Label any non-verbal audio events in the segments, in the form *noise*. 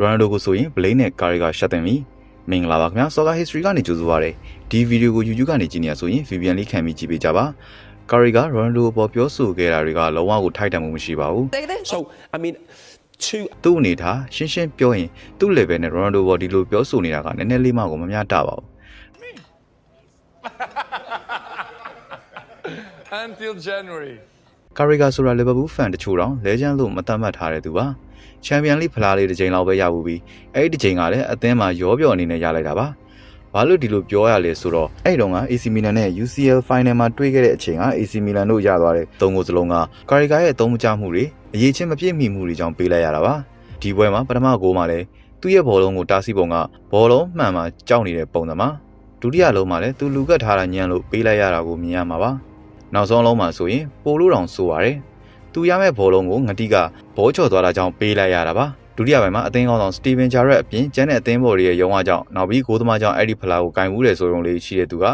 ရိုနယ်ဒိုကိုဆိုရင်ဘလိန်းနဲ့ကာရီကရှက်တင်ပြီမင်္ဂလာပါခင်ဗျာ Soccer History ကနေကြိုဆိုပါရစေဒီဗီဒီယိုကို YouTube ကနေကြည့်နေရဆိုရင် VPN လေးခံပြီးကြည့်ပေးကြပါကာရီကရိုနယ်ဒိုပေါ်ပြောဆိုခဲ့တာတွေကလုံးဝကိုထိုက်တန်မှုမရှိပါဘူး Say this. So, I mean, two သူ့အနေထားရှင်းရှင်းပြောရင်သူ့ level နဲ့ Ronaldo ပေါ်ဒီလိုပြောဆိုနေတာကနည်းနည်းလေးမှကိုမမျှတပါဘူး until January. ကာရီဂါဆိုတာလီဗာပူးဖန်တချို့တောင်လဲဂျန်လို့မသတ်မှတ်ထားတဲ့သူပါ ချန်ပီယံလိဖလားလေးတစ်ချိန်လောက်ပဲရဘူးပြီးအဲ့ဒီတစ်ချိန်ကလည်းအသင်းမှာရောပြော့အနေနဲ့ရလိုက်တာပါဘာလို့ဒီလိုပြောရလဲဆိုတော့အဲ့တုန်းက AC Milan နဲ့ UCL Final မှာတွေ့ခဲ့တဲ့အချိန်က AC Milan တို့ရသွားတဲ့သုံးကိုစလုံးကကာရီဂါရဲ့အသုံးမချမှုတွေအရေးချင်းမပြည့်မီမှုတွေကြောင့်ပေးလိုက်ရတာပါဒီပွဲမှာပထမဂိုးမှာလည်းသူ့ရဲ့ဘောလုံးကိုတားဆီးပုံကဘောလုံးမှန်မှကြောက်နေတဲ့ပုံစံမှာဒုတိယလုံးမှာလည်းသူလူကတ်ထားတာညံလို့ပေးလိုက်ရတာကိုမြင်ရမှာပါနောက်ဆုံးလုံးမှာဆိုရင်ပိုလို့တောင်ဆိုရတယ်။ သူရမဲ့ဘောလုံးကိုငတိကဘောချော်သွားတာကြောင့်ပေးလိုက်ရတာပါ။ဒုတိယပိုင်းမှာအသင်းကောင်းဆောင်စတီဗင်ဂျာရက်အပြင်ကျန်တဲ့အသင်းဘော်တွေရဲ့ရုံးအားကြောင့်နောက်ပြီးဂိုးသမားကြောင့်အဲ့ဒီဖလာကိုကင်မှုတယ်ဆိုရုံလေးရှိတဲ့သူက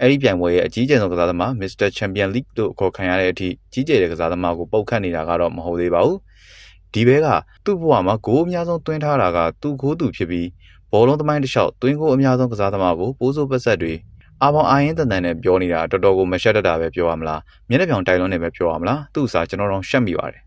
အဲ့ဒီပြိုင်ပွဲရဲ့အကြီးကျယ်ဆုံးကစားသမား Mr. Champion League တို့အခေါ်ခံရတဲ့အထိကြီးကျယ်တဲ့ကစားသမားကိုပုတ်ခတ်နေတာကတော့မဟုတ်သေးပါဘူး။ဒီဘဲကသူ့ဘဝမှာဂိုးအများဆုံးသွင်းထားတာကသူ့ဂိုးသူဖြစ်ပြီးဘောလုံးသမိုင်းတစ်လျှောက်သွင်းဂိုးအများဆုံးကစားသမားကိုပိုးစိုးပတ်ဆက်တွေ အာပေါင်အာရင်တန်တန်နဲ့ပြောနေတာတော်တော်ကိုမရှက်တတ်တာပဲပြောရမလားမျက်နှာပြောင်တိုင်လုံးနဲ့ပဲပြောရမလားသူ့အစားကျွန်တော်တို့ရှက်မိပါတယ်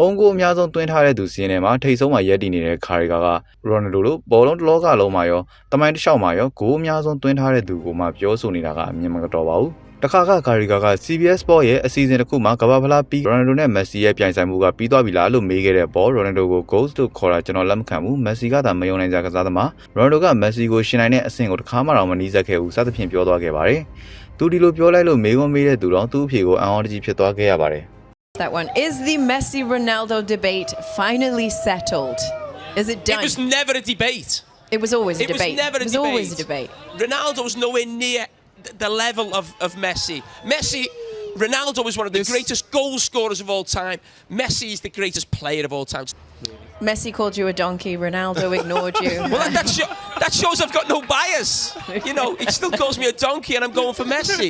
အုံကိုအများဆုံးတွင်းထားတဲ့သူစီးရင်ထဲမှာထိတ်ဆုံးမှာရက်တည်နေတဲ့ခါရီကာကရိုနယ်ဒိုလိုဘောလုံးတစ်လောကလုံးမှာရောတမိုင်းတစ်လျှောက်မှာရောဂိုးအများဆုံးတွင်းထားတဲ့သူကိုမှပြောဆိုနေတာကအမြင်မတော်ပါဘူး တခါကကာရီကာက CBS Sport ရဲ့အစီအစဉ်တစ်ခုမှာကမ္ဘာဖလားပြီးရိုနယ်ဒိုနဲ့မက်ဆီရဲ့ပြိုင်ဆိုင်မှုကပြီးသွားပြီလားလို့မေးခဲ့တဲ့ဘောရိုနယ်ဒိုကို Ghost လို့ခေါ်တာကျွန်တော်လက်မခံဘူးမက်ဆီကသာမယုံနိုင်ကြကစားသမားရိုနယ်ဒိုကမက်ဆီကိုရှင်နိုင်တဲ့အဆင့်ကိုတစ်ခါမှတော့မနီးစပ်ခဲ့ဘူးစသဖြင့်ပြောသွားခဲ့ပါတယ်သူဒီလိုပြောလိုက်လို့မေးခွန်းမေးတဲ့သူတော့သူ့အဖြေကိုအံ့ဩတကြီးဖြစ်သွားခဲ့ရပါတယ် That one. Is the Messi Ronaldo debate finally settled? Is it It done? was never a debate. It was always a It was debate. never a it was debate. always a debate. Ronaldo was nowhere near th- the level of, of Messi. Messi, Ronaldo is one of the This- greatest goal scorers of all time. Messi is the greatest player of all time. Messi called you a donkey. Ronaldo ignored you. *laughs* Well, that, that, sho- that shows I've got no bias. You know, he still calls me a donkey and I'm going for Messi.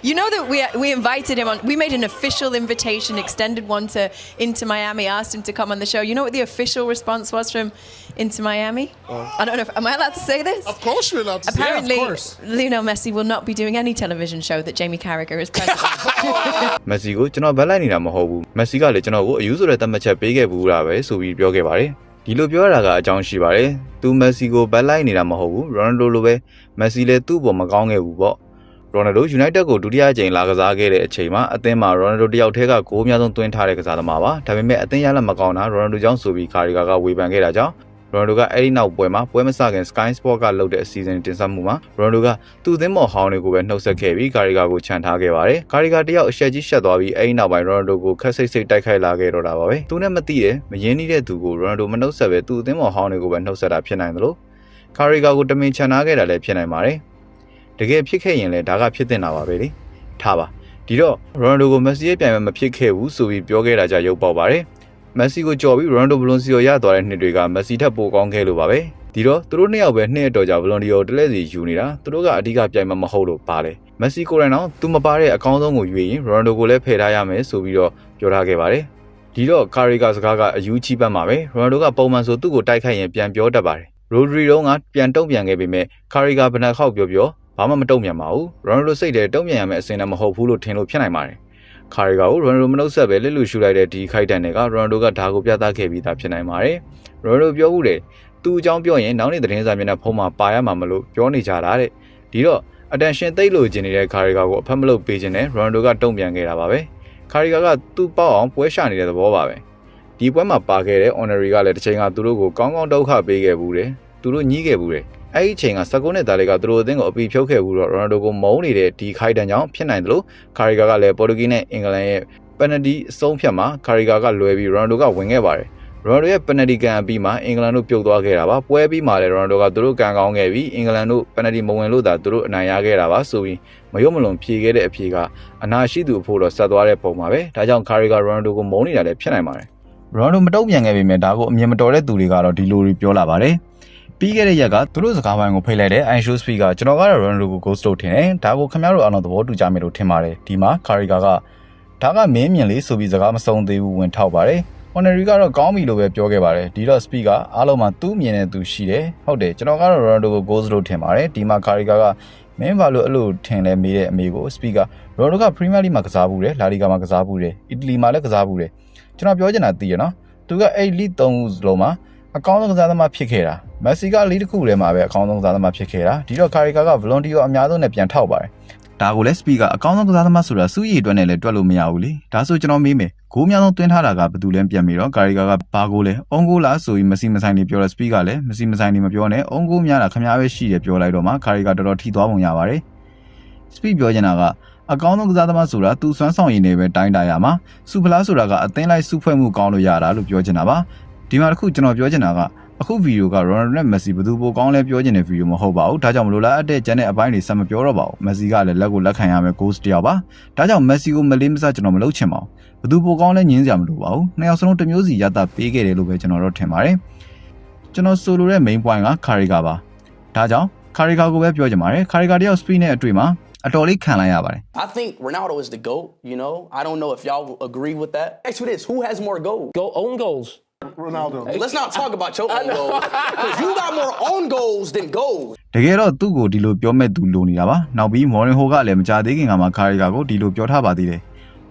*laughs* You know that we we invited him on. We made an official invitation, extended one to Inter Miami, asked him to come on the show. You know what the official response was from Inter Miami? I don't know. If, am I allowed to say this? Of course we're allowed to Apparently, yeah, of course. Lionel Messi will not be doing any television show that Jamie Carragher is president. *laughs* မက်ဆီကိုကျွန်တော်ဗတ်လိုက်နေတာမဟုတ်ဘူးမက်ဆီကလည်းကျွန်တော်ကိုအယူဆိုတဲ့တတ်မှတ်ချက်ပေးခဲ့ဘူးတာပဲဆိုပြီး းပြောခဲ့ပါတယ်ဒီလိုပြောရတာကအကြောင်းရှိပါတယ်သူမက်ဆီကိုဗတ်လိုက်နေတာမဟုတ်ဘူးရိုနယ်ဒိုလိုပဲမက်ဆီလည်းသူ့ပေါ်မကောင်းခဲ့ဘူးပေါ့ရိုနယ်ဒိုယူနိုက်တက်ကိုဒုတိယအကြိမ်လာကစားခဲ့တဲ့အချိန်မှာအသင်းမှာရိုနယ်ဒိုတယောက်တည်းကဂိုးအများဆုံးသွင်းထားတဲ့ကစားသမားပါဒါပေမဲ့အသင်းရလက်မကောင်းတာရိုနယ်ဒိုကြောင့်ဆိုပြီးကာရီကာကဝေဖန်ခဲ့တာကြောင့် ရိုနယ်ဒိုကအဲ့ဒီနောက်ပွဲမှာပွဲမစခင် Sky Sport ကလုပ်တဲ့အစီအစဉ်တင်ဆက်မှုမှာရိုနယ်ဒိုကသူ့အသင်းမော်ဟောင်းတွေကိုပဲနှုတ်ဆက်ခဲ့ပြီးကာရီကာကိုခြံထားခဲ့ပါတယ်။ကာရီကာတယောက်အရှက်ကြီးရှက်သွားပြီးအဲ့ဒီနောက်ပိုင်းရိုနယ်ဒိုကိုခက်စိတ်စိတ်တိုက်ခိုက်လာခဲ့တော့တာပါပဲ။သူနဲ့မသိတဲ့မရင်းနှီးတဲ့သူကိုရိုနယ်ဒိုမနှုတ်ဆက်ပဲသူ့အသင်းမော်ဟောင်းတွေကိုပဲနှုတ်ဆက်တာဖြစ်နိုင်တယ်လို့ကာရီကာကိုတမင်ခြံထားခဲ့တာလည်းဖြစ်နိုင်ပါတယ်။တကယ်ဖြစ်ခဲ့ရင်လည်းဒါကဖြစ်တင်တာပါပဲလေ။ထားပါ။ဒီတော့ရိုနယ်ဒိုကိုမက်ဆီရဲ့ပြိုင်ပွဲမဖြစ်ခဲ့ဘူးဆိုပြီးပြောခဲ့တာကြောင့်ရုပ်ပေါက်ပါတယ်။ မက်ဆီကိုကြော်ပြီးရိုနယ်ဒိုဘလွန်စီကိုရသွားတဲ့နှစ်တွေကမက်ဆီထက်ပိုကောင်းခဲ့လို့ပါပဲဒီတော့သူတို့နှစ်ယောက်ပဲနှစ်အတော်ကြာဘလွန်ဒီယိုတလဲစီယူနေတာသူတို့ကအဓိကပြိုင်မှာမဟုတ်လို့ပါလေမက်ဆီကိုရိုင်တော့သူမပါတဲ့အကောင်းဆုံးကိုယူရင်ရိုနယ်ဒိုကိုလည်းဖယ်ထားရမယ်ဆိုပြီးတော့ပြောထားခဲ့ပါတယ်ဒီတော့ကာရီကာစကားကအယူချီးပတ်မှာပဲရိုနယ်ဒိုကပုံမှန်ဆိုသူ့ကိုတိုက်ခိုက်ရင်ပြန်ပြောတတ်ပါတယ်ရိုဒရီတော့ကပြန်တုံ့ပြန်ခဲ့ပေမဲ့ကာရီကာဘနက်ခောက်ပြောပြောဘာမှမတုံ့ပြန်ပါဘူးရိုနယ်ဒိုစိတ်တယ်တုံ့ပြန်ရမယ့်အစင်လည်းမဟုတ်ဘူးလို့ထင်လို့ဖြစ်နိုင်ပါတယ် ခါရီကာကိုရိုနယ်ဒိုမနှုတ်ဆက်ပဲလက်လူရှူလိုက်တဲ့ဒီခိုက်တန်တွေကရိုနယ်ဒိုကဒါကိုပြသခဲ့ပြီးသားဖြစ်နိုင်ပါတယ်။ရိုနယ်ဒိုပြောဦးတယ်သူအကြောင်းပြောရင်နောက်နေ့သတင်းစာမျက်နှာဖုံးမှာပါရမှာမလို့ပြောနေကြတာတဲ့။ဒီတော့ attention သိလို့ကျင်နေတဲ့ခါရီကာကိုအဖက်မလုပ်ပေးခြင်းနဲ့ရိုနယ်ဒိုကတုံ့ပြန်ခဲ့တာပါပဲ။ခါရီကာကသူ့ပေါ့အောင်ပွဲရှာနေတဲ့သဘောပါပဲ။ဒီပွဲမှာပါခဲ့တဲ့ honorary ကလည်းတစ်ချိန်ကသူတို့ကိုကောင်းကောင်းဒုက္ခပေးခဲ့ဘူးတယ်။ သူတို့ညှိခဲ့ဘူးတယ်။အဲ့ဒီအချိန်က19နှစ်သားလေးကသူတို့အသင်းကိုအပီဖြုတ်ခဲ့ဘူးတော့ရိုနယ်ဒိုကိုမုန်းနေတဲ့ဒီခိုက်တန်ကြောင့်ဖြစ်နိုင်တယ်လို့ခါရီကာကလည်းပေါ်တူဂီနဲ့အင်္ဂလန်ရဲ့ပယ်နတီအဆုံးဖြတ်မှာကာရီကာကလွယ်ပြီးရိုနယ်ဒိုကဝင်ခဲ့ပါတယ်ရိုနယ်ဒိုရဲ့ပယ်နတီကန်အပြီးမှာအင်္ဂလန်တို့ပြုတ်သွားခဲ့တာပါပွဲပြီးမှလည်းရိုနယ်ဒိုကသူတို့ကန်ကောင်းခဲ့ပြီးအင်္ဂလန်တို့ပယ်နတီမဝင်လို့သာသူတို့အနိုင်ရခဲ့တာပါဆိုပြီးမရုံမလွန်ဖြေခဲ့တဲ့အဖြေကအနာရှိသူအဖို့တော့ဆက်သွားတဲ့ပုံပါပဲဒါကြောင့်ကာရီကာရိုနယ်ဒိုကိုမုန်းနေတာလည်းဖြစ်နိုင်ပါတယ်ရိုနယ်ဒိုမတုံ့ပြန်ခဲ့ပေမဲ့ဒါကိုအမြင်မတော်တဲ့သူတွေကတော့ဒီလိုတွေပြောလာပါတယ် ပြီးခဲ့တဲ့ရက်ကသူတို့စကားပိုင်းကိုဖိတ်လိုက်တဲ့ iShow Speak ကကျွန်တော်ကတော့ Ronaldo ကို ghost လို့ထင်တယ်ဒါကိုခင်ဗျားတို့အားလုံးသဘောတူကြမယ်လို့ထင်ပါတယ်ဒီမှာ Carriga ကဒါကမင်းမြင်လေးဆိုပြီးစကားမဆုံးသေးဘူးဝင်ထောက်ပါတယ် Honorary ကတော့ကောင်းပြီလို့ပဲပြောခဲ့ပါတယ်ဒီတော့ speak ကအားလုံးမှာသူ့မြင်တဲ့သူရှိတယ်ဟုတ်တယ်ကျွန်တော်ကတော့ Ronaldo ကို goals လို့ထင်ပါတယ်ဒီမှာ Carriga ကမင်းဘာလို့အဲ့လိုထင်လဲမေးတဲ့အမေကို speak က Ronaldo က Premier League မှာကစားဘူးတယ် La Liga မှာကစားဘူးတယ်အီတလီမှာလည်းကစားဘူးတယ်ကျွန်တော်ပြောချင်တာသိရနော်သူကအဲ့ league 3ခုလုံးမှာ အကောင်းဆုံးကစားသမားဖြစ်ခဲ့တာမက်ဆီက league တစ်ခုထဲမှာပဲအကောင်းဆုံးကစားသမားဖြစ်ခဲ့တာဒီတော့ Carriga က volunteer အများဆုံးနဲ့ပြန်ထောက်ပါတယ်ဒါကိုလည်း speak ကအကောင်းဆုံးကစားသမားဆိုတာစုရည်အတွက်နဲ့လည်းတွက်လို့မရဘူးလေဒါဆိုကျွန်တော်မေးမယ်ဂိုးများဆုံးတွင်းထားတာကဘယ်သူလဲပြန်ပြီးတော့ကာရီကာကဘာဂိုးလဲအုံးဂိုးလားဆိုပြီးမစီမဆိုင်နေပြောတော့ speak ကလည်းမစီမဆိုင်နေမပြောနဲ့အုံးဂိုးများတာခမားပဲရှိတယ်ပြောလိုက်တော့မှကာရီကာတော်တော်ထိသွားပုံရပါတယ် speak ပြောချင်တာကအကောင်းဆုံးကစားသမားဆိုတာသူစွမ်းဆောင်ရည်နဲ့ပဲတိုင်းတာရမှာစူဖလားဆိုတာကအသင်းလိုက်စုဖွဲ့မှုကောင်းလို့ရတာလို့ပြောချင်တာပါ ဒီမှာတစ်ခုကျွန်တော်ပြောချင်တာကအခုဗီဒီယိုက Ronaldo နဲ့ Messi ဘယ်သူပိုကောင်းလဲပြောချင်တဲ့ဗီဒီယိုမဟုတ်ပါဘူးဒါကြောင့်မလို့လားအတဲ့ကျန်တဲ့အပိုင်းတွေဆက်မပြောတော့ပါဘူး Messi ကလည်းလက်ကိုလက်ခံရမယ် goals တယောက်ပါဒါကြောင့် Messi ကိုမလေးမစားကျွန်တော်မလုပ်ချင်ပါဘူးဘယ်သူပိုကောင်းလဲညင်းစရာမလိုပါဘူးနှစ်ယောက်စလုံးတစ်မျိုးစီရတာပေးခဲ့တယ်လို့ပဲကျွန်တော်တို့ထင်ပါတယ်ကျွန်တော်ဆိုလိုတဲ့ main point က Carriga ပါဒါကြောင့် Carriga ကိုပဲပြောချင်ပါတယ် Carriga တယောက် speed နဲ့အတွေ့မှာအတော်လေးခံလိုက်ရပါတယ် I think Ronaldo is the GOAT, you know? I don't know if y'all agree with that. Next to this, who has more goals? Go own goals. Ronaldo. Let's not talk about your own goals. Because you got more own goals than goals. တကယ်တော့သူ့ကိုဒီလိုပြောမဲ့သူလိုနေတာပါနောက်ပြီးမော်ရင်ဟိုကလည်းမကြသေးခင်ကမှကာရီကာကိုဒီလိုပြောထားပါသေးတယ်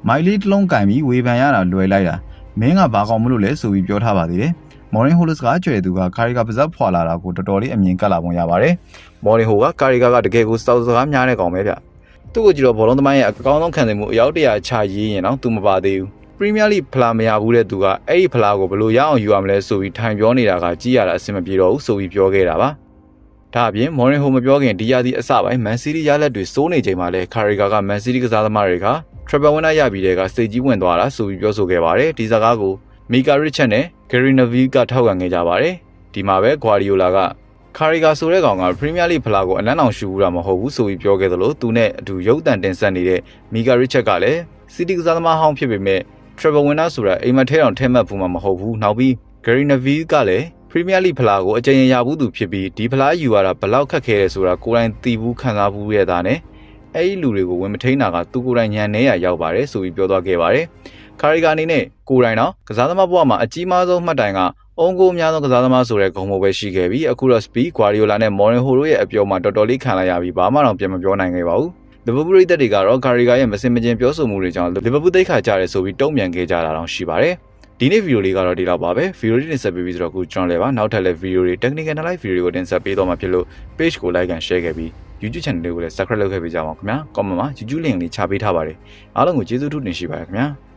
မိုင်လေးတစ်လုံးကင်ပြီးဝေဖန်ရတာလွယ်လိုက်တာမင်းကဘာကောင်မလို့လဲဆိုပြီးပြောထားပါသေးတယ်မော်ရင်ဟိုလစ်ကကြွယ်သူကကာရီကာပါဇက်ဖွာလာတာကိုတော်တော်လေးအမြင်ကပ်လာပုံရပါတယ်မော်ရင်ဟိုကကာရီကာကတကယ်ကိုစောက်စကားများတဲ့ကောင်ပဲဗျသူ့ကိုကြည့်တော့ဘောလုံးသမိုင်းရဲ့အကောင်းဆုံးခံစားမှုအယောက်တရာချရေးရင်တော့သူမပါသေးဘူး Premier League ဖလားမရဘူးတဲ့သူကအဲ့ဒီဖလားကိုဘယ်လိုရအောင်ယူရမလဲဆိုပြီးထိုင်ပြောနေတာကကြည့်ရတာအဆင်မပြေတော့ဘူးဆိုပြီးပြောခဲ့တာပါဒါအပြင်မော်ရင်ဟိုမပြောခင်ဒီယာဒီအစပိုင်းမန်စီးတီးရလက်တွေစိုးနေချိန်မှာလဲကာရီကာကမန်စီးတီးကစားသမားတွေက Triple Winner ရပြီးတဲ့ကစိတ်ကြီးဝင်သွားတာဆိုပြီးပြောဆိုခဲ့ပါတယ်ဒီစကားကိုမီကာရစ်ချက်နဲ့ဂရီနဗီကထောက်ခံခဲ့ကြပါတယ်ဒီမှာပဲဂွာဒီယိုလာကကာရီကာဆိုတဲ့ကောင်ကပရီးမီးယားလိဖလားကိုအနမ်းအောင်ရှူဘူးတာမဟုတ်ဘူးဆိုပြီးပြောခဲ့သလိုသူနဲ့အတူရုပ်တံတင်ဆက်နေတဲ့မီကာရစ်ချက်ကလည်းစီတီကစားသမားဟောင်းဖြစ်ပေမဲ့ Travel Winner ဆိုတာအိမ်မထဲအောင်ထဲမှတ်ဖို့မှမဟုတ်ဘူးနောက်ပြီး Gary Neville ကလည်း Premier League ဖလားကိုအကြိမ်ရဘူးသူဖြစ်ပြီးဒီဖလားယူရတာဘလောက်ခက်ခဲတယ်ဆိုတာကိုယ်တိုင်သိဘူးခံစားဘူးရတာနဲ့အဲ့ဒီလူတွေကိုဝင်မထိန်တာကသူကိုယ်တိုင်ညံနေရရောက်ပါတယ်ဆိုပြီးပြောသွားခဲ့ပါတယ်ခါရီကာအနေနဲ့ကိုယ်တိုင်တော့ကစားသမားဘဝမှာအကြီးမားဆုံးမှတ်တိုင်ကအုံကိုအများဆုံးကစားသမားဆိုတဲ့ဂုဏ်မိုးပဲရှိခဲ့ပြီးအခုတော့ Speed Guardiola နဲ့ Mourinho တို့ရဲ့အပြောမှာတော်တော်လေးခံလိုက်ရပြီးဘာမှတော့ပြန်မပြောနိုင်ခဲ့ပါဘူး လီဗာပူးရိသတ်တွေကတော့ဂါရီဂါရဲ့မစင်မကျင်ပြောဆိုမှုတွေကြောင့်လီဗာပူးသိခါကြတယ်ဆိုပြီးတုံ့ပြန်ခဲ့ကြတာတောင်ရှိပါတယ်။ဒီနေ့ဗီဒီယိုလေးကတော့ဒီလောက်ပါပဲ။ဗီဒီယိုလေးတင်ဆက်ပေးပြီးဆိုတော့အခုကျွန်တော်လည်းပါနောက်ထပ်လည်းဗီဒီယိုတွေ technical analyze ဗီဒီယိုတွေကိုတင်ဆက်ပေးတော့မှာဖြစ်လို့ page ကို like and share ခဲ့ပြီး YouTube channel လေးကိုလည်း subscribe လုပ်ခဲ့ပေးကြပါဦးခင်ဗျာ။ comment မှာ YouTube link လေးချပေးထားပါတယ်။အားလုံးကိုကျေးဇူးထူးတင်ရှိပါတယ်ခင်ဗျာ။